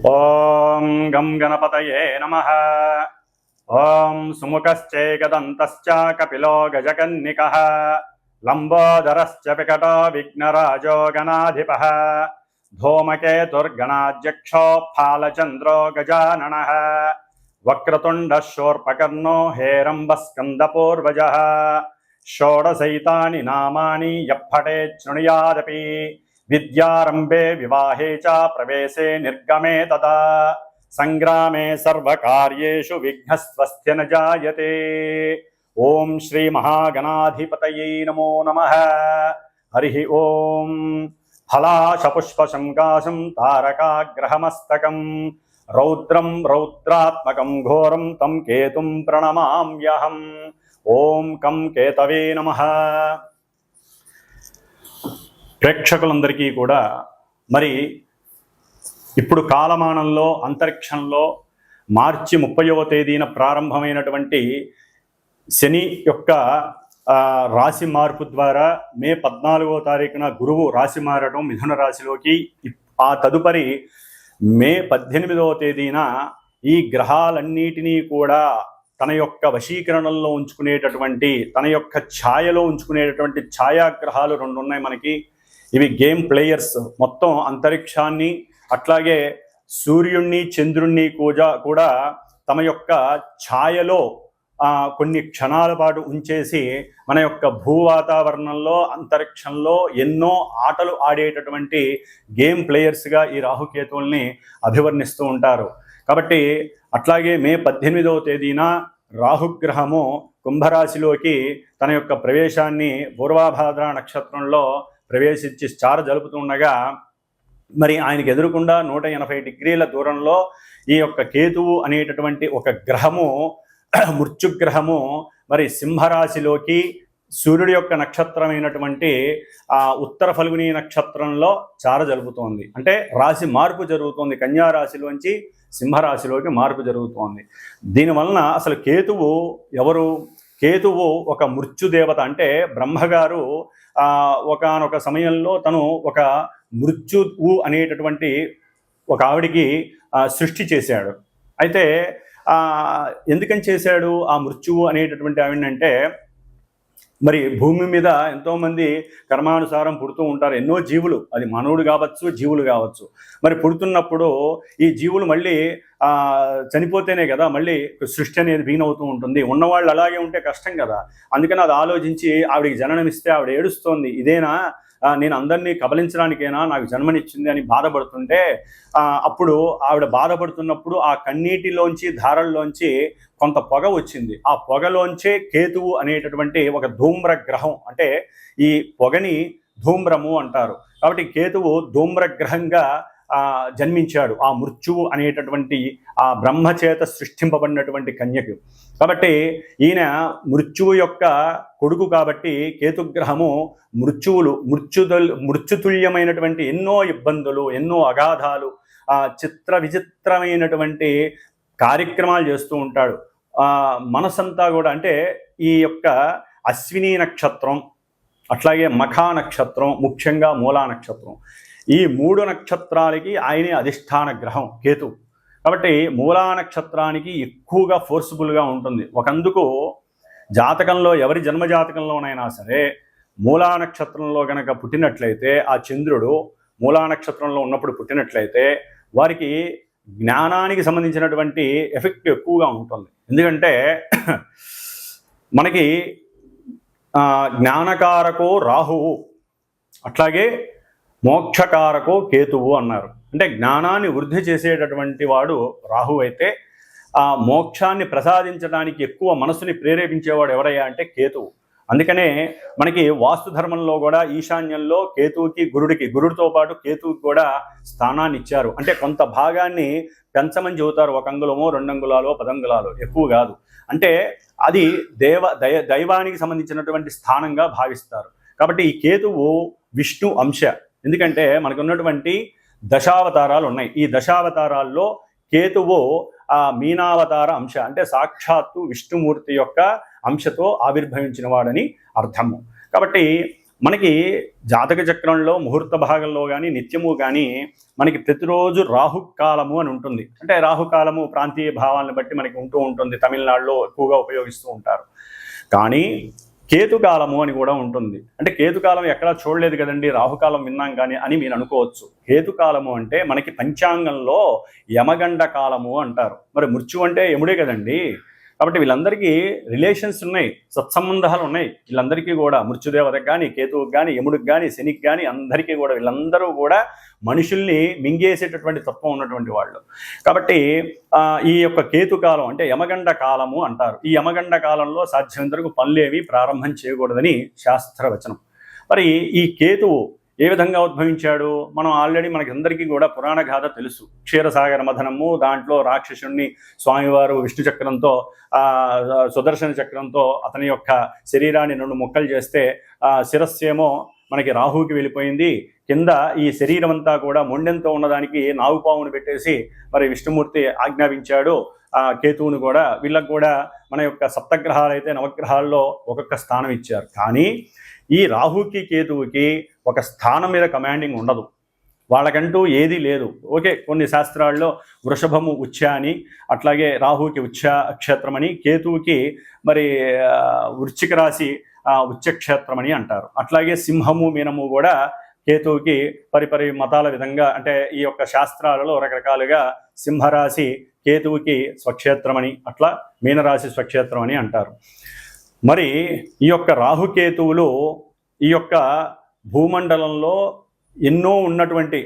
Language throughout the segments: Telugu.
ॐ गं गणपतये नमः ॐ सुमुखश्चैकदन्तश्च कपिलो गजकन्निकः लम्बोदरश्च विकटो विघ्नराजो गणाधिपः धूमकेतुर्गणाध्यक्षो फालचन्द्रो गजाननः वक्रतुण्डः शोर्पकर्णो हेरम्बस्कन्दपूर्वजः षोडशैतानि नामानि यः पठेत् शृणुयादपि विद्यारम्भे विवाहे च प्रवेशे निर्गमे तदा सङ्ग्रामे सर्वकार्येषु विघ्नस्वस्थ्य न जायते। ओम श्री श्रीमहागणाधिपतये नमो नमः। हरिः ॐ। फलाशपुष्पशङ्काशं तारकाग्रहमस्तकम् रौद्रं रौद्रात्मकं घोरं तं केतुं प्रणमाम्यहम्। ॐ कं केतवे नमः। ప్రేక్షకులందరికీ కూడా మరి ఇప్పుడు కాలమానంలో అంతరిక్షంలో మార్చి ముప్పైవ తేదీన ప్రారంభమైనటువంటి శని యొక్క రాశి మార్పు ద్వారా మే పద్నాలుగో తారీఖున గురువు రాశి మారడం మిథున రాశిలోకి ఆ తదుపరి మే పద్దెనిమిదవ తేదీన ఈ గ్రహాలన్నిటినీ కూడా తన యొక్క వశీకరణంలో ఉంచుకునేటటువంటి తన యొక్క ఛాయలో ఉంచుకునేటటువంటి ఛాయాగ్రహాలు రెండు ఉన్నాయి మనకి. ఇవి గేమ్ ప్లేయర్స్. మొత్తం అంతరిక్షాన్ని అట్లాగే సూర్యుణ్ణి చంద్రుణ్ణి కూజా కూడా తమ యొక్క ఛాయలో కొన్ని క్షణాల పాటు ఉంచేసి మన యొక్క భూ వాతావరణంలో అంతరిక్షంలో ఎన్నో ఆటలు ఆడేటటువంటి గేమ్ ప్లేయర్స్గా ఈ రాహుకేతువుల్ని అభివర్ణిస్తూ ఉంటారు. కాబట్టి అట్లాగే మే పద్దెనిమిదవ తేదీన రాహుగ్రహము కుంభరాశిలోకి తన యొక్క ప్రవేశాన్ని పూర్వాభాద్ర నక్షత్రంలో ప్రవేశించి చార జలుపుతుండగా మరి ఆయనకు ఎదురుకుండా నూట ఎనభై డిగ్రీల దూరంలో ఈ యొక్క కేతువు అనేటటువంటి ఒక గ్రహము మృత్యుగ్రహము మరి సింహరాశిలోకి సూర్యుడి యొక్క నక్షత్రమైనటువంటి ఆ ఉత్తర ఫల్గుని నక్షత్రంలో చార జరుగుతోంది అంటే రాశి మార్పు జరుగుతోంది. కన్యా రాశిలోంచి సింహరాశిలోకి మార్పు జరుగుతోంది. దీనివలన అసలు కేతువు ఎవరు? కేతువు ఒక మృత్యుదేవత అంటే బ్రహ్మగారు ఒకనొక సమయంలో తను ఒక మృత్యువు అనేటటువంటి ఒక ఆవిడికి సృష్టి చేశాడు. అయితే ఎందుకని చేశాడు ఆ మృత్యువు అనేటటువంటి ఆవిడంటే మరి భూమి మీద ఎంతోమంది కర్మానుసారం పుడుతూ ఉంటారు. ఎన్నో జీవులు. అది మానవుడు కావచ్చు జీవులు కావచ్చు. మరి పుడుతున్నప్పుడు ఈ జీవులు మళ్ళీ చనిపోతేనే కదా మళ్ళీ సృష్టి అనేది బీన్ అవుతూ ఉంటుంది. ఉన్నవాళ్ళు అలాగే ఉంటే కష్టం కదా. అందుకని అది ఆలోచించి ఆవిడికి జననం ఇస్తే ఆవిడ ఏడుస్తోంది. ఇదేనా? నేను అందరినీ కబలించడానికైనా? నాకు జన్మనిచ్చింది అని బాధపడుతుంటే అప్పుడు ఆవిడ బాధపడుతున్నప్పుడు ఆ కన్నీటిలోంచి ధారల్లోంచి కొంత పొగ వచ్చింది. ఆ పొగలోంచే కేతువు అనేటటువంటి ఒక ధూమ్ర గ్రహం అంటే ఈ పొగని ధూమ్రము అంటారు. కాబట్టి కేతువు ధూమ్ర గ్రహంగా జన్మించాడు. ఆ మృత్యువు అనేటటువంటి ఆ బ్రహ్మచేత సృష్టింపబడినటువంటి కన్యకు. కాబట్టి ఈయన మృత్యువు యొక్క కొడుకు కాబట్టి కేతుగ్రహము మృత్యువులు మృత్యుదల్ మృత్యుతుల్యమైనటువంటి ఎన్నో ఇబ్బందులు ఎన్నో అగాధాలు ఆ చిత్ర విచిత్రమైనటువంటి కార్యక్రమాలు చేస్తూ ఉంటాడు. మనసంతా కూడా అంటే ఈ యొక్క అశ్విని నక్షత్రం అట్లాగే మఖా నక్షత్రం ముఖ్యంగా మూలా నక్షత్రం. ఈ మూడు నక్షత్రాలకి ఆయనే అధిష్టాన గ్రహం కేతు. కాబట్టి మూలా నక్షత్రానికి ఎక్కువగా ఫోర్సుబుల్గా ఉంటుంది. ఒకందుకు జాతకంలో ఎవరి జన్మ జాతకంలోనైనా సరే మూలా నక్షత్రంలో గనక పుట్టినట్లయితే ఆ చంద్రుడు మూలా నక్షత్రంలో ఉన్నప్పుడు పుట్టినట్లయితే వారికి జ్ఞానానికి సంబంధించినటువంటి ఎఫెక్ట్ ఎక్కువగా ఉంటుంది. ఎందుకంటే మనకి జ్ఞానకారకు జ్ఞానకారకో రాహువు. అట్లాగే మోక్షకారకో కేతువు అన్నారు. అంటే జ్ఞానాన్ని వృద్ధి చేసేటటువంటి వాడు రాహు అయితే ఆ మోక్షాన్ని ప్రసాదించడానికి ఎక్కువ మనసుని ప్రేరేపించేవాడు ఎవరయ్యా అంటే కేతువు. అందుకనే మనకి వాస్తు ధర్మంలో కూడా ఈశాన్యంలో కేతువుకి గురుడికి గురుడితో పాటు కేతువుకి కూడా స్థానాన్ని ఇచ్చారు. అంటే కొంత భాగాన్ని పెంచమని చెబుతారు. ఒక అంగుళమో రెండు అంగుళాలో పదంగుళాలు. ఎక్కువ కాదు. అంటే అది దేవ దయ దైవానికి సంబంధించినటువంటి స్థానంగా భావిస్తారు. కాబట్టి ఈ కేతువు విష్ణు అంశ. ఎందుకంటే మనకు ఉన్నటువంటి దశావతారాలు ఉన్నాయి. ఈ దశావతారాల్లో కేతువు ఆ మీనావతార అంశ అంటే సాక్షాత్తు విష్ణుమూర్తి యొక్క అంశతో ఆవిర్భవించిన వాడని అర్థము. కాబట్టి మనకి జాతక చక్రంలో ముహూర్త భాగంలో కానీ నిత్యము కానీ మనకి ప్రతిరోజు రాహుకాలము అని ఉంటుంది. అంటే రాహుకాలము ప్రాంతీయ భావాలను బట్టి మనకి ఉంటూ ఉంటుంది. తమిళనాడులో ఎక్కువగా ఉపయోగిస్తూ ఉంటారు. కానీ కేతుకాలము అని కూడా ఉంటుంది. అంటే కేతుకాలం ఎక్కడా చూడలేదు కదండి రాహుకాలం విన్నాం కానీ అని మీరు అనుకోవచ్చు. కేతుకాలము అంటే మనకి పంచాంగంలో యమగండ కాలము అంటారు. మరి మృత్యు అంటే యముడే కదండి. కాబట్టి వీళ్ళందరికీ రిలేషన్స్ ఉన్నాయి సత్సంబంధాలు ఉన్నాయి. వీళ్ళందరికీ కూడా మృత్యుదేవతకు కానీ కేతువుకి కానీ యముడికి కానీ శనికి కానీ అందరికీ కూడా వీళ్ళందరూ కూడా మనుషుల్ని మింగేసేటటువంటి తత్వం ఉన్నటువంటి వాళ్ళు. కాబట్టి ఈ యొక్క కేతుకాలం అంటే యమగండ కాలము అంటారు. ఈ యమగండ కాలంలో సాధ్యమంతరకు పనులేవి ప్రారంభం చేయకూడదని శాస్త్రవచనం. మరి ఈ కేతువు ఏ విధంగా ఉద్భవించాడు? మనం ఆల్రెడీ మనకి అందరికీ కూడా పురాణ గాథ తెలుసు. క్షీరసాగర మథనము దాంట్లో రాక్షసుణ్ణి స్వామివారు విష్ణు చక్రంతో ఆ సుదర్శన చక్రంతో అతని యొక్క శరీరాన్ని రెండు ముక్కలు చేస్తే ఆ శిరస్సేమో మనకి రాహుకి వెళ్ళిపోయింది. కింద ఈ శరీరం అంతా కూడా మొండెంతో ఉన్నదానికి నాగుపావును పెట్టేసి మరి విష్ణుమూర్తి ఆజ్ఞాపించాడు. ఆ కేతువును కూడా వీళ్ళకు కూడా మన యొక్క సప్తగ్రహాలు అయితే నవగ్రహాల్లో ఒక్కొక్క స్థానం ఇచ్చారు. కానీ ఈ రాహుకి కేతువుకి ఒక స్థానం మీద కమాండింగ్ ఉండదు. వాళ్ళకంటూ ఏదీ లేదు. ఓకే కొన్ని శాస్త్రాల్లో వృషభము ఉచ్చ అని అట్లాగే రాహుకి ఉచ్చ క్షేత్రం అని కేతువుకి మరి వృచ్చిక వృశ్చిక రాశి ఉచ్చక్షేత్రం అని అంటారు. అట్లాగే సింహము మీనము కూడా కేతువుకి పరిపరి మతాల విధంగా అంటే ఈ యొక్క శాస్త్రాలలో రకరకాలుగా సింహరాశి కేతువుకి స్వక్షేత్రమని అట్లా మీనరాశి స్వక్షేత్రం అని అంటారు. మరి ఈ యొక్క రాహుకేతువులు ఈ యొక్క భూమండలంలో ఎన్నో ఉన్నటువంటి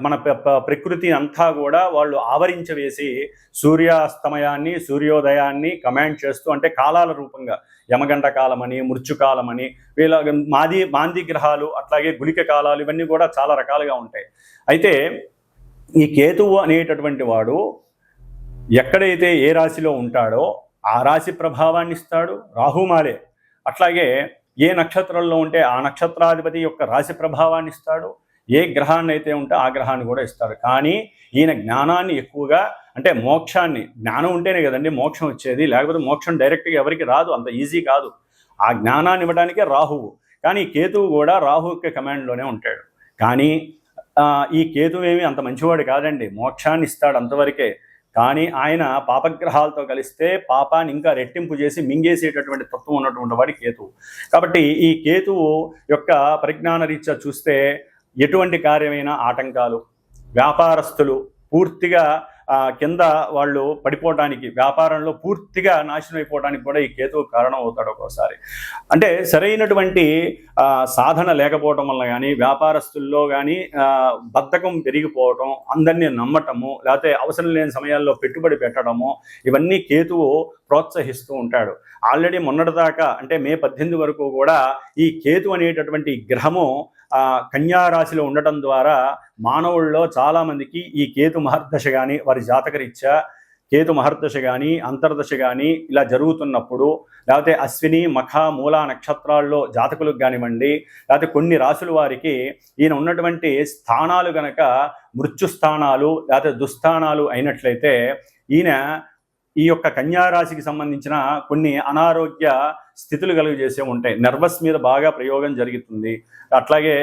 మన ప్ర- ప్రకృతి అంతా కూడా వాళ్ళు ఆవరించవేసి సూర్యాస్తమయాన్ని సూర్యోదయాన్ని కమాండ్ చేస్తూ అంటే కాలాల రూపంగా యమగండ కాలమని మృత్యుకాలమని వీళ్ళ మాది మాంది గ్రహాలు అట్లాగే గుళిక కాలాలు ఇవన్నీ కూడా చాలా రకాలుగా ఉంటాయి. అయితే ఈ కేతువు అనేటటువంటి వాడు ఎక్కడైతే ఏ రాశిలో ఉంటాడో ఆ రాశి ప్రభావాన్ని ఇస్తాడు రాహుమాలే. అట్లాగే ఏ నక్షత్రంలో ఉంటే ఆ నక్షత్రాధిపతి యొక్క రాశి ప్రభావాన్ని ఇస్తాడు ఏ గ్రహాన్ని అయితే ఉంటే ఆ గ్రహాన్ని కూడా ఇస్తాడు. కానీ ఈయన జ్ఞానాన్ని ఎక్కువగా అంటే మోక్షాన్ని జ్ఞానం ఉంటేనే కదండి మోక్షం వచ్చేది లేకపోతే మోక్షం డైరెక్ట్గా ఎవరికి రాదు అంత ఈజీ కాదు. ఆ జ్ఞానాన్ని ఇవ్వడానికే రాహువు కానీ కేతువు కూడా రాహు యొక్క కమాండ్లోనే ఉంటాడు. కానీ ఈ కేతువు ఏమి అంత మంచివాడు కాదండి. మోక్షాన్ని ఇస్తాడు అంతవరకే. కానీ ఆయన పాపగ్రహాలతో కలిస్తే పాపాన్ని ఇంకా రెట్టింపు చేసి మింగేసేటటువంటి తత్వం ఉన్నటువంటి వాడి కేతువు. కాబట్టి ఈ కేతువు యొక్క పరిజ్ఞాన రీత్యా చూస్తే ఎటువంటి కార్యమైన ఆటంకాలు వ్యాపారస్తులు పూర్తిగా కింద వాళ్ళు పడిపోవడానికి వ్యాపారంలో పూర్తిగా నాశనం అయిపోవడానికి కూడా ఈ కేతువు కారణం అవుతాడు ఒక్కోసారి. అంటే సరైనటువంటి సాధన లేకపోవటం వల్ల కానీ వ్యాపారస్తుల్లో కానీ బద్ధకం పెరిగిపోవటం అందరినీ నమ్మటము లేకపోతే అవసరం లేని సమయాల్లో పెట్టుబడి పెట్టడము ఇవన్నీ కేతువు ప్రోత్సహిస్తూ ఉంటాడు. ఆల్రెడీ మొన్నటిదాకా అంటే మే పద్దెనిమిది వరకు కూడా ఈ కేతు అనేటటువంటి గ్రహము ఆ కన్యారాశిలో ఉండటం ద్వారా మానవుల్లో చాలామందికి ఈ కేతు మహర్దశ కానీ వారి జాతకరీత్యా కేతు మహర్దశ కానీ అంతర్దశ కానీ ఇలా జరుగుతున్నప్పుడు లేకపోతే అశ్విని మఖ మూల నక్షత్రాల్లో జాతకులకు కానివ్వండి లేకపోతే కొన్ని రాసుల వారికి ఈయన ఉన్నటువంటి స్థానాలు గనక మృత్యు స్థానాలు లేకపోతే దుస్థానాలు అయినట్లయితే ఈయన ఈ యొక్క కన్యారాశికి సంబంధించిన కొన్ని అనారోగ్య స్థితులు కలుగజేసే ఉంటాయి. నర్వస్ మీద బాగా ప్రయోగం జరుగుతుంది. అట్లాగే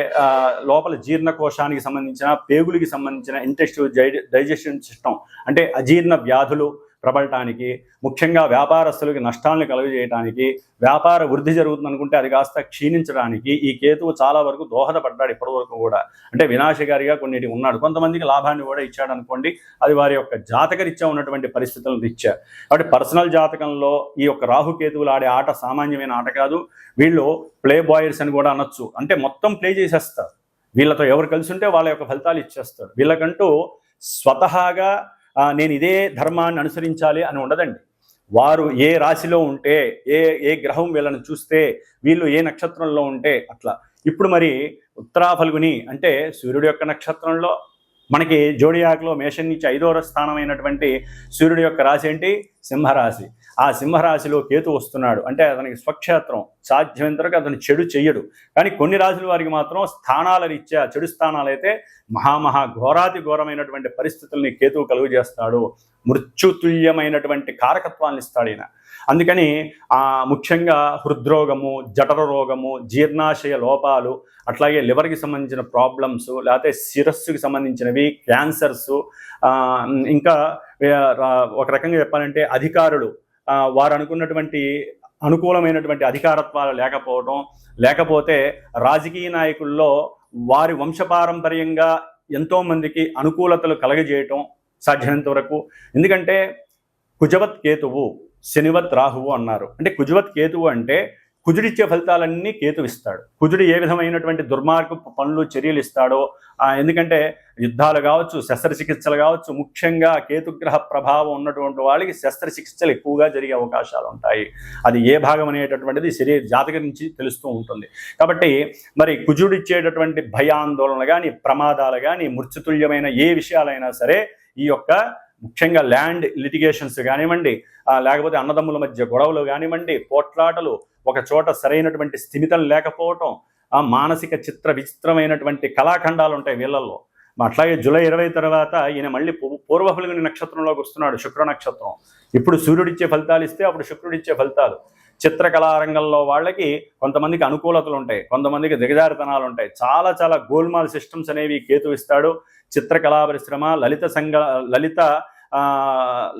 లోపల జీర్ణకోశానికి సంబంధించిన పేగులకి సంబంధించిన ఇంటెస్టివ్ డైజెషన్ సిస్టమ్ అంటే అజీర్ణ వ్యాధులు ప్రబలటానికి ముఖ్యంగా వ్యాపారస్తులకి నష్టాలను కలుగజేయడానికి వ్యాపార వృద్ధి జరుగుతుంది అనుకుంటే అది కాస్త క్షీణించడానికి ఈ కేతువు చాలా వరకు దోహదపడ్డాడు ఇప్పటివరకు కూడా. అంటే వినాశకారిగా కొన్నిటి ఉన్నాడు. కొంతమందికి లాభాన్ని కూడా ఇచ్చాడు అనుకోండి అది వారి యొక్క జాతకరీత్యా ఉన్నటువంటి పరిస్థితులను ఇచ్చా కాబట్టి పర్సనల్ జాతకంలో ఈ యొక్క రాహుకేతువులు ఆడే ఆట సామాన్యమైన ఆట కాదు. వీళ్ళు ప్లే బాయర్స్ అని కూడా అనొచ్చు. అంటే మొత్తం ప్లే చేసేస్తారు. వీళ్ళతో ఎవరు కలిసి ఉంటే వాళ్ళ యొక్క ఫలితాలు ఇచ్చేస్తారు. వీళ్ళకంటూ స్వతహాగా నేను ఇదే ధర్మాన్ని అనుసరించాలి అని ఉండదండి. వారు ఏ రాశిలో ఉంటే ఏ ఏ గ్రహం వీళ్ళని చూస్తే వీళ్ళు ఏ నక్షత్రంలో ఉంటే అట్లా. ఇప్పుడు మరి ఉత్తరా ఫల్గుని అంటే సూర్యుడు యొక్క నక్షత్రంలో మనకి జోడియాక్లో మేషన్ నుంచి ఐదో స్థానమైనటువంటి సూర్యుడి యొక్క రాశి ఏంటి? సింహరాశి. ఆ సింహరాశిలో కేతు వస్తున్నాడు. అంటే అతనికి స్వక్షేత్రం. సాధ్యమైనంతవరకు అతను చెడు చెయ్యడు. కానీ కొన్ని రాశుల వారికి మాత్రం స్థానాల రీత్యా చెడు స్థానాలు అయితే మహామహా ఘోరాతి ఘోరమైనటువంటి పరిస్థితుల్ని కేతువు కలుగు చేస్తాడు మృత్యుతుల్యమైనటువంటి కారకత్వాన్ని ఇస్తాడు ఈయన. అందుకని ఆ ముఖ్యంగా హృద్రోగము జఠర రోగము జీర్ణాశయ లోపాలు అట్లాగే లివర్కి సంబంధించిన ప్రాబ్లమ్స్ లేకపోతే శిరస్సుకి సంబంధించినవి క్యాన్సర్స్ ఇంకా ఒక రకంగా చెప్పాలంటే అధికారులు వారు అనుకున్నటువంటి అనుకూలమైనటువంటి అధికారత్వాలు లేకపోవడం లేకపోతే రాజకీయ నాయకుల్లో వారి వంశపారంపర్యంగా ఎంతోమందికి అనుకూలతలు కలగజేయటం సాధ్యమైనంత వరకు. ఎందుకంటే కుజవత్ కేతువు శనివత్ రాహువు అన్నారు. అంటే కుజవత్ కేతువు అంటే కుజుడిచ్చే ఫలితాలన్నీ కేతు ఇస్తాడు. కుజుడు ఏ విధమైనటువంటి దుర్మార్గ పనులు చర్యలు ఇస్తాడో ఎందుకంటే యుద్ధాలు కావచ్చు శస్త్రచికిత్సలు కావచ్చు ముఖ్యంగా కేతుగ్రహ ప్రభావం ఉన్నటువంటి వాళ్ళకి శస్త్రచికిత్సలు ఎక్కువగా జరిగే అవకాశాలు ఉంటాయి. అది ఏ భాగం అనేటటువంటిది శరీర జాతక నుంచి తెలుస్తూ ఉంటుంది. కాబట్టి మరి కుజుడిచ్చేటటువంటి భయాందోళన కానీ ప్రమాదాలు కానీ మృత్యుతుల్యమైన ఏ విషయాలైనా సరే ఈ యొక్క ముఖ్యంగా ల్యాండ్ లిటిగేషన్స్ కానివ్వండి లేకపోతే అన్నదమ్ముల మధ్య గొడవలు కానివ్వండి పోట్లాటలు ఒక చోట సరైనటువంటి స్థిమితం లేకపోవటం ఆ మానసిక చిత్ర విచిత్రమైనటువంటి కళాఖండాలు ఉంటాయి వీళ్ళల్లో. అట్లాగే జూలై ఇరవై తర్వాత ఈయన మళ్ళీ పూర్వఫలుగుని నక్షత్రంలోకి వస్తున్నాడు శుక్ర నక్షత్రం. ఇప్పుడు సూర్యుడిచ్చే ఫలితాలు ఇస్తే అప్పుడు శుక్రుడిచ్చే ఫలితాలు. చిత్రకళారంగంలో వాళ్ళకి కొంతమందికి అనుకూలతలు ఉంటాయి కొంతమందికి దిగజారితనాలు ఉంటాయి. చాలా చాలా గోల్మాల్ సిస్టమ్స్ అనేవి కేతు ఇస్తాడు చిత్రకళా పరిశ్రమ లలిత సంఘ లలిత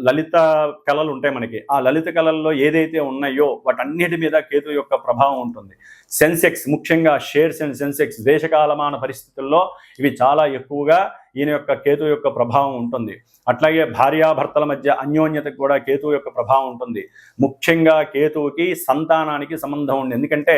లలిత కళలు ఉంటాయి మనకి. ఆ లలిత కళల్లో ఏదైతే ఉన్నాయో వాటన్నిటి మీద కేతు యొక్క ప్రభావం ఉంటుంది. సెన్సెక్స్ ముఖ్యంగా షేర్స్ అండ్ సెన్సెక్స్ దేశకాలమాన పరిస్థితుల్లో ఇవి చాలా ఎక్కువగా ఈయన యొక్క కేతు యొక్క ప్రభావం ఉంటుంది. అట్లాగే భార్యాభర్తల మధ్య అన్యోన్యతకు కూడా కేతు యొక్క ప్రభావం ఉంటుంది. ముఖ్యంగా కేతువుకి సంతానానికి సంబంధం ఉంది. ఎందుకంటే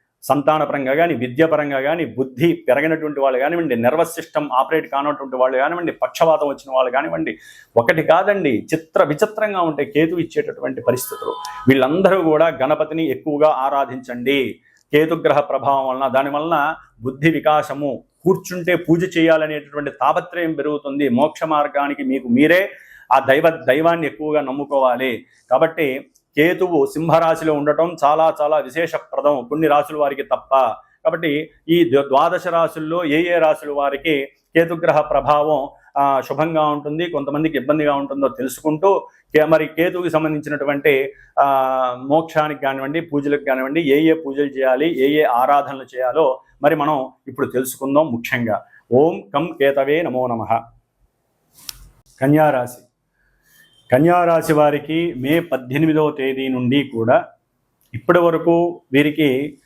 సంతానపరంగా కానీ విద్యాపరంగా కానీ బుద్ధి పెరగినటువంటి వాళ్ళు కానివ్వండి నర్వస్ సిస్టమ్ ఆపరేట్ కానటువంటి వాళ్ళు కానివ్వండి పక్షవాతం వచ్చిన వాళ్ళు కానివ్వండి ఒకటి కాదండి చిత్ర విచిత్రంగా ఉంటే కేతు ఇచ్చేటటువంటి పరిస్థితులు. వీళ్ళందరూ కూడా గణపతిని ఎక్కువగా ఆరాధించండి. కేతుగ్రహ ప్రభావం వలన దానివలన బుద్ధి వికాసము కూర్చుంటే పూజ చేయాలనేటటువంటి తాపత్రయం పెరుగుతుంది. మోక్ష మార్గానికి మీకు మీరే ఆ దైవ దైవాన్ని ఎక్కువగా నమ్ముకోవాలి. కాబట్టి కేతువు సింహరాశిలో ఉండటం చాలా చాలా విశేషప్రదం కొన్ని రాశుల వారికి తప్ప. కాబట్టి ఈ ద్వాదశ రాశుల్లో ఏ ఏ రాశుల వారికి కేతుగ్రహ ప్రభావం శుభంగా ఉంటుంది కొంతమందికి ఇబ్బందిగా ఉంటుందో తెలుసుకుంటూ మరి కేతువుకి సంబంధించినటువంటి మోక్షానికి కానివ్వండి పూజలకు కానివ్వండి ఏ ఏ పూజలు చేయాలి ఏ ఏ ఆరాధనలు చేయాలో మరి మనం ఇప్పుడు తెలుసుకుందాం ముఖ్యంగా. ఓం కం కేతవే నమో నమ. కన్యారాశి. కన్యారాశి వారికి మే పద్దెనిమిదవ తేదీ నుండి కూడా ఇప్పటి వరకు వీరికి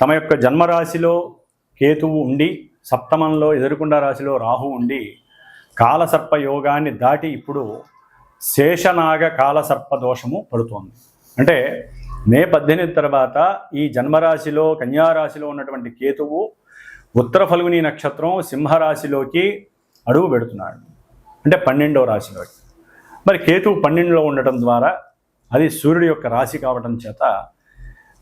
తమ యొక్క జన్మరాశిలో కేతువు ఉండి సప్తమంలో ఎదురుకుండా రాశిలో రాహు ఉండి కాలసర్ప యోగాన్ని దాటి ఇప్పుడు శేషనాగ కాలసర్ప దోషము పడుతోంది. అంటే మే పద్దెనిమిది తర్వాత ఈ జన్మరాశిలో కన్యారాశిలో ఉన్నటువంటి కేతువు ఉత్తర ఫల్గుని నక్షత్రం సింహరాశిలోకి అడుగు పెడుతున్నాడు. అంటే పన్నెండవ రాశిలోకి. మరి కేతువు పన్నెండులో ఉండటం ద్వారా అది సూర్యుడి యొక్క రాశి కావటం చేత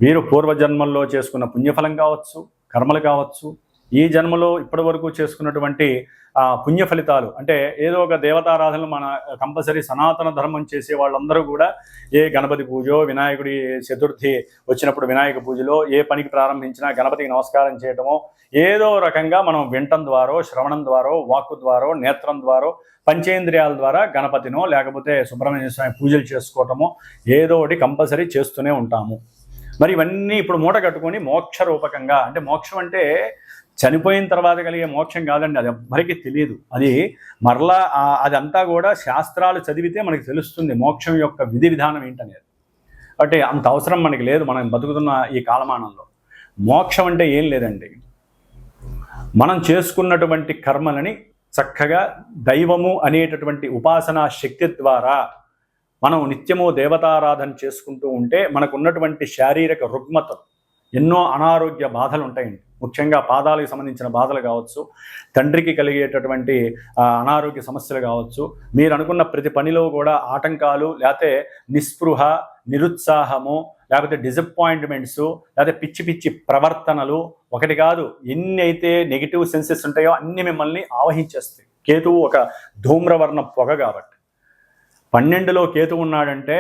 వీరు పూర్వజన్మల్లో చేసుకున్న పుణ్యఫలం కావచ్చు కర్మలు కావచ్చు ఈ జన్మలో ఇప్పటి వరకు చేసుకున్నటువంటి పుణ్య ఫలితాలు అంటే ఏదో ఒక దేవతారాధనలు మన కంపల్సరీ సనాతన ధర్మం చేసే వాళ్ళందరూ కూడా ఏ గణపతి పూజో వినాయకుడి చతుర్థి వచ్చినప్పుడు వినాయక పూజలో ఏ పనికి ప్రారంభించినా గణపతికి నమస్కారం చేయటమో ఏదో రకంగా మనం వింటం ద్వారా శ్రవణం ద్వారా వాక్కు ద్వారా నేత్రం ద్వారా పంచేంద్రియాల ద్వారా గణపతినో లేకపోతే సుబ్రహ్మణ్య స్వామి పూజలు చేసుకోవటమో ఏదో ఒకటి కంపల్సరీ చేస్తూనే ఉంటాము. మరి ఇవన్నీ ఇప్పుడు మూట కట్టుకొని మోక్ష రూపకంగా అంటే మోక్షం అంటే చనిపోయిన తర్వాత కలిగే మోక్షం కాదండి అది ఎవ్వరికీ తెలియదు. అది మరలా అదంతా కూడా శాస్త్రాలు చదివితే మనకి తెలుస్తుంది మోక్షం యొక్క విధి విధానం ఏంటనేది. అంటే అంత అవసరం మనకి లేదు మనం బతుకుతున్న ఈ కాలమానంలో. మోక్షం అంటే ఏం లేదండి. మనం చేసుకున్నటువంటి కర్మలని చక్కగా దైవము అనేటటువంటి ఉపాసనా శక్తి ద్వారా మనం నిత్యము దేవతారాధన చేసుకుంటూ ఉంటే మనకు ఉన్నటువంటి శారీరక రుగ్మతలు ఎన్నో అనారోగ్య బాధలు ఉంటాయండి. ముఖ్యంగా పాదాలకు సంబంధించిన బాధలు కావచ్చు తండ్రికి కలిగేటటువంటి అనారోగ్య సమస్యలు కావచ్చు మీరు అనుకున్న ప్రతి పనిలో కూడా ఆటంకాలు లేకపోతే నిస్పృహ నిరుత్సాహము లేకపోతే డిసప్పాయింట్మెంట్స్ లేకపోతే పిచ్చి పిచ్చి ప్రవర్తనలు ఒకటి కాదు ఎన్ని అయితే నెగిటివ్ సెన్సెస్ ఉంటాయో అన్ని మిమ్మల్ని ఆవహించేస్తాయి. కేతువు ఒక ధూమ్రవర్ణ పొగ కాబట్టి. పన్నెండులో కేతువు ఉన్నాడంటే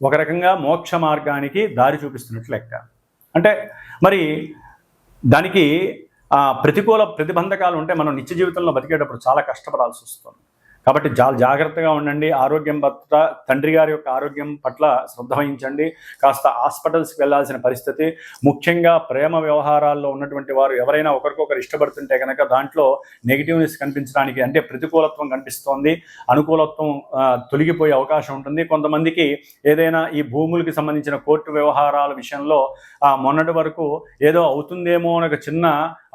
ఒక రకంగా మోక్ష మార్గానికి దారి చూపిస్తున్నట్లు లెక్క. అంటే మరి దానికి ప్రతికూల ప్రతిబంధకాలు ఉంటే మనం నిత్య జీవితంలో బతికేటప్పుడు చాలా కష్టపడాల్సి వస్తుంది. కాబట్టి చాలా జాగ్రత్తగా ఉండండి. ఆరోగ్యం పట్ల తండ్రి గారి యొక్క ఆరోగ్యం పట్ల శ్రద్ధ వహించండి. కాస్త హాస్పిటల్స్కి వెళ్ళాల్సిన పరిస్థితి. ముఖ్యంగా ప్రేమ వ్యవహారాల్లో ఉన్నటువంటి వారు ఎవరైనా ఒకరికొకరు ఇష్టపడుతుంటే కనుక దాంట్లో నెగిటివ్నెస్ కనిపించడానికి అంటే ప్రతికూలత్వం కనిపిస్తోంది. అనుకూలత్వం తొలగిపోయే అవకాశం ఉంటుంది. కొంతమందికి ఏదైనా ఈ భూములకి సంబంధించిన కోర్టు వ్యవహారాల విషయంలో మొన్నటి వరకు ఏదో అవుతుందేమో అని ఒక చిన్న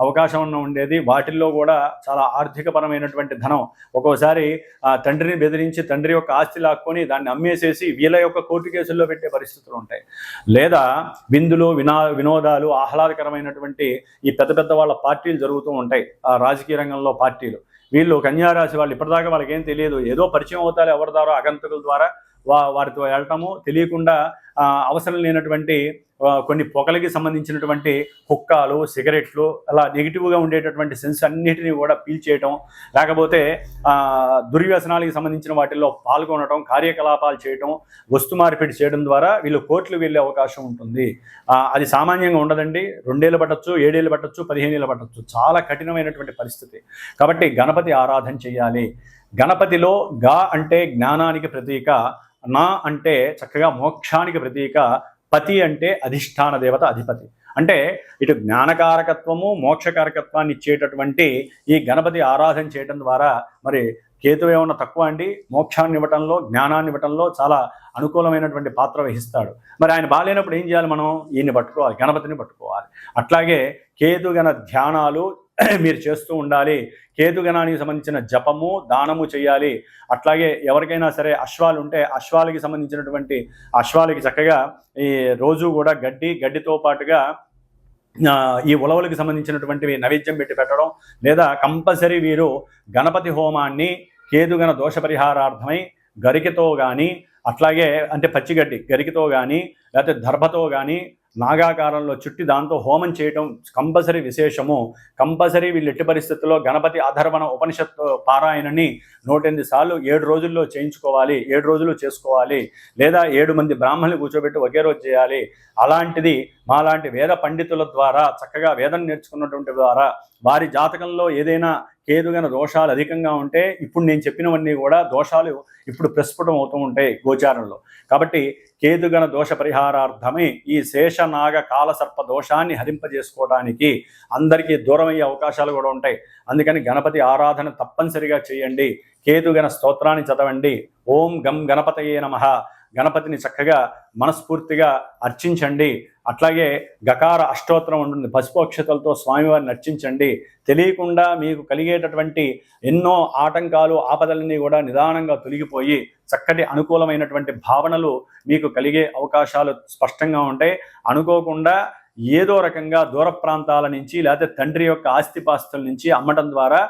అవకాశం ఉన్న ఉండేది. వాటిల్లో కూడా చాలా ఆర్థికపరమైనటువంటి ధనం. ఒక్కోసారి ఆ, తండ్రిని బెదిరించి తండ్రి యొక్క ఆస్తి లాక్కొని దాన్ని అమ్మేసేసి వీళ్ళ యొక్క కోర్టు కేసుల్లో పెట్టే పరిస్థితులు ఉంటాయి. లేదా విందులు వినా వినోదాలు ఆహ్లాదకరమైనటువంటి ఈ పెద్ద పెద్ద వాళ్ళ పార్టీలు జరుగుతూ ఉంటాయి. ఆ రాజకీయ రంగంలో పార్టీలు. వీళ్ళు కన్యారాశి వాళ్ళు ఇప్పటిదాకా వాళ్ళకేం తెలియదు. ఏదో పరిచయం అవుతారు ఎవరి ద్వారా అగంతకుల ద్వారా వా వారితో వెళ్ళటము తెలియకుండా అవసరం లేనటువంటి కొన్ని పొగలకి సంబంధించినటువంటి హుక్కాలు సిగరెట్లు అలా నెగిటివ్గా ఉండేటటువంటి సెన్స్ అన్నిటినీ కూడా పీల్చేయటం లేకపోతే దుర్వ్యసనాలకు సంబంధించిన వాటిల్లో పాల్గొనటం కార్యకలాపాలు చేయటం వస్తు మార్పిడి చేయడం ద్వారా వీళ్ళు కోర్టులు వెళ్ళే అవకాశం ఉంటుంది. అది సామాన్యంగా ఉండదండి. రెండేళ్ళు పట్టచ్చు ఏడేళ్ళు పట్టచ్చు పదిహేను ఏళ్ళు పట్టచ్చు. చాలా కఠినమైనటువంటి పరిస్థితి. కాబట్టి గణపతి ఆరాధన చేయాలి. గణపతిలో గా అంటే జ్ఞానానికి ప్రతీక నా అంటే చక్కగా మోక్షానికి ప్రతీక పతి అంటే అధిష్టాన దేవత అధిపతి. అంటే ఇటు జ్ఞానకారకత్వము మోక్షకారకత్వాన్ని ఇచ్చేటటువంటి ఈ గణపతి ఆరాధన చేయడం ద్వారా మరి కేతు ఏమన్నా తక్కువ అండి? మోక్షాన్ని ఇవ్వటంలో జ్ఞానాన్ని ఇవ్వటంలో చాలా అనుకూలమైనటువంటి పాత్ర వహిస్తాడు. మరి ఆయన బాగాలేనప్పుడు ఏం చేయాలి మనం? ఈయన్ని పట్టుకోవాలి గణపతిని పట్టుకోవాలి. అట్లాగే కేతుగణ ధ్యానాలు మీరు చేస్తూ ఉండాలి. కేతుగణానికి సంబంధించిన జపము దానము చేయాలి. అట్లాగే ఎవరికైనా సరే అశ్వాలు ఉంటే అశ్వాలకి సంబంధించినటువంటి అశ్వాలకి చక్కగా ఈ రోజు కూడా గడ్డి గడ్డితో పాటుగా ఈ ఉలవలకు సంబంధించినటువంటివి నైవేద్యం పెట్టి పెట్టడం లేదా కంపల్సరీ వీరు గణపతి హోమాన్ని కేతుగణ దోష పరిహారార్థమై గరికతో కానీ అట్లాగే అంటే పచ్చిగడ్డి గరికతో కానీ లేకపోతే దర్భతో కానీ నాగాకారంలో చుట్టి దాంతో హోమం చేయటం కంపల్సరీ విశేషము. కంపల్సరీ వీళ్ళు ఎట్టి పరిస్థితుల్లో గణపతి ఆధర్వణ ఉపనిషత్తు పారాయణని నూటెనిమిది సార్లు ఏడు రోజుల్లో చేయించుకోవాలి ఏడు రోజులు చేసుకోవాలి లేదా ఏడు మంది బ్రాహ్మణులు కూర్చోబెట్టి ఒకే రోజు చేయాలి. అలాంటిది మాలాంటి వేద పండితుల ద్వారా చక్కగా వేదం నేర్చుకున్నటువంటి ద్వారా వారి జాతకంలో ఏదైనా కేదుగన దోషాలు అధికంగా ఉంటే ఇప్పుడు నేను చెప్పినవన్నీ కూడా దోషాలు ఇప్పుడు ప్రస్ఫుటం అవుతూ ఉంటాయి గోచారంలో. కాబట్టి కేతుగణ దోష పరిహారార్థమై ఈ శేషనాగ కాలసర్ప దోషాన్ని హరింపజేసుకోవడానికి అందరికీ దూరమయ్యే అవకాశాలు కూడా ఉంటాయి. అందుకని గణపతి ఆరాధన తప్పనిసరిగా చేయండి. కేతుగణ స్తోత్రాన్ని చదవండి. ఓం గం గణపతయే నమ. గణపతిని చక్కగా మనస్ఫూర్తిగా అర్చించండి. అట్లాగే గకార అష్టోత్తరం ఉంటుంది. పసుపు స్వామివారిని అర్చించండి తెలియకుండా మీకు కలిగేటటువంటి ఎన్నో ఆటంకాలు ఆపదలన్నీ కూడా నిదానంగా తొలగిపోయి చక్కటి అనుకూలమైనటువంటి భావనలు మీకు కలిగే అవకాశాలు స్పష్టంగా ఉంటాయి. అనుకోకుండా ఏదో రకంగా దూర ప్రాంతాల నుంచి లేకపోతే తండ్రి యొక్క ఆస్తిపాస్తుల నుంచి అమ్మటం ద్వారా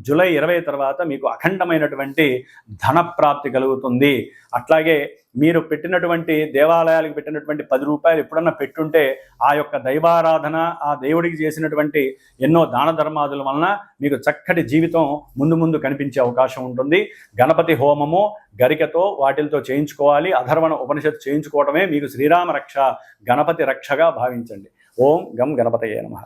జూలై ఇరవై తర్వాత మీకు అఖండమైనటువంటి ధన ప్రాప్తి కలుగుతుంది. అట్లాగే మీరు పెట్టినటువంటి దేవాలయాలకు పెట్టినటువంటి పది రూపాయలు ఎప్పుడన్నా పెట్టుంటే ఆ యొక్క దైవారాధన ఆ దేవుడికి చేసినటువంటి ఎన్నో దాన ధర్మాదుల వలన మీకు చక్కటి జీవితం ముందు ముందు కనిపించే అవకాశం ఉంటుంది. గణపతి హోమము గరికతో వాటిలతో చేయించుకోవాలి. అధర్వణ ఉపనిషత్తు చేయించుకోవడమే మీకు శ్రీరామ రక్ష గణపతి రక్షగా భావించండి. ఓం గం గణపతయే నమ.